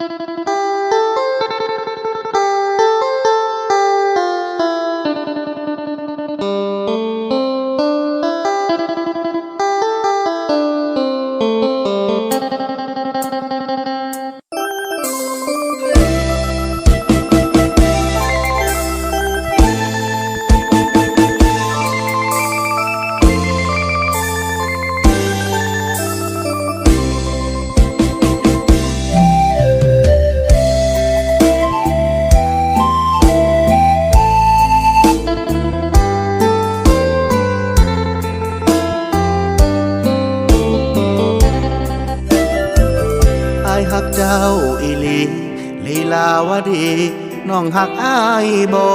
อ หักเจ้าอีหลีลีลาวดีน้องหักอายบ่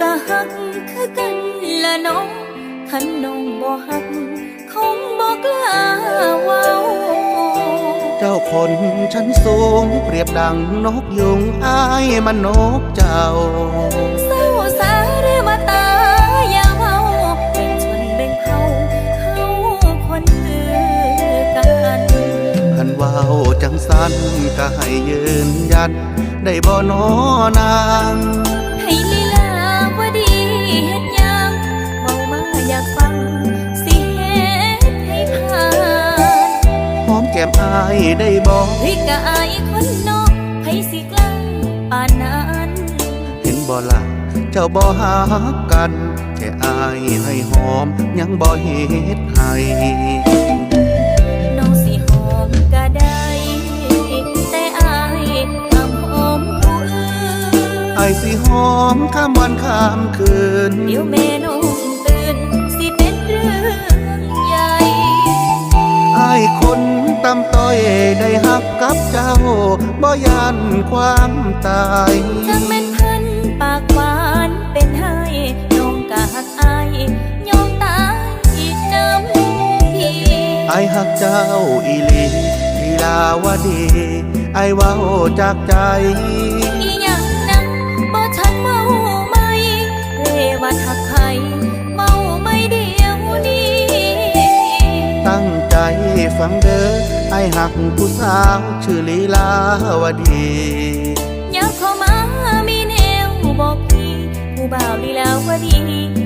ก็หักคือกันละน้องคันน้องบ่หักคงบ่กล้าเว้าเจ้าคนชั้นสูงเปรียบดังนกยุงอายมันนกเจ้าเศร้าสาเรมาตา สันก็ให้ยืนยันได้บ่นอนางให้ลีลาวดีเฮ็ดหยังเว้ามาอยากฟัง สิเฮ็ดให้ผ่านหอมแก้มอายได้บ่เฮ้ยกะอายคนนอกให้สิกลังปานนั้นเห็นบ่ล่ะเจ้าบ่หักกัน แค่อายให้หอมยังบ่เฮ็ดให้ มข้ามวันข้ามคืน เดี๋ยวแม่น้องตื่น สิเป็นเรื่องใหญ่ไอายคนตำต้อยได้หักกับเจ้า บ่ยานความตายจังแม่นเพันปากหวานเป็นให้น้องกะหักอายยอมตายอีกน้ำพี่ไอายหักเจ้าอีหลีลีลาวดี ไอายเว้าจากใจ ฟังเด้อไอหักผู้สาวชื่อลีลาวดีอยากเข้ามามีแนวบอกพี่ผู้บ่าวลีลาวดี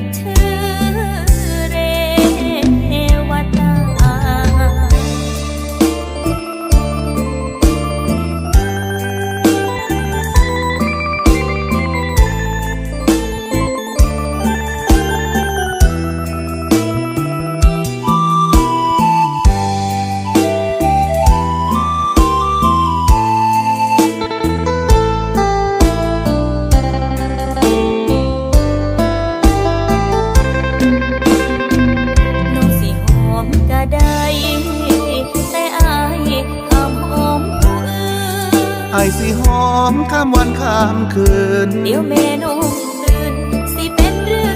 สิหอมข้ามวันข้ามคืน เดี๋ยวแม่น้องตื่นสิเป็นเรื่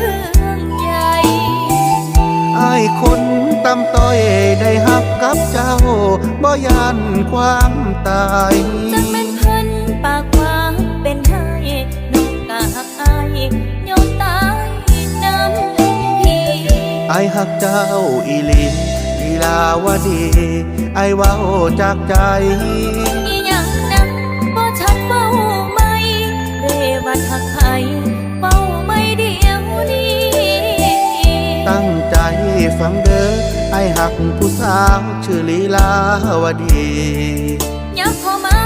องใหญ่ไอายคนตำต้อยได้หักกับเจ้า บ่ยานความตายจังแม่นเพันปากหวานเป็นให้น้องกะหักอายยอมตายน้ำพี่ไอายหักเจ้าอีหลีลีลาวดี ไอายเว้าจากใจ ฟังเด้อไอหักผู้สาวชื่อลีลาวดีอยากพอมา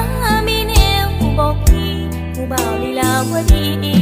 มีแนวบอกพี่ผู้บ่าวลีลาวดี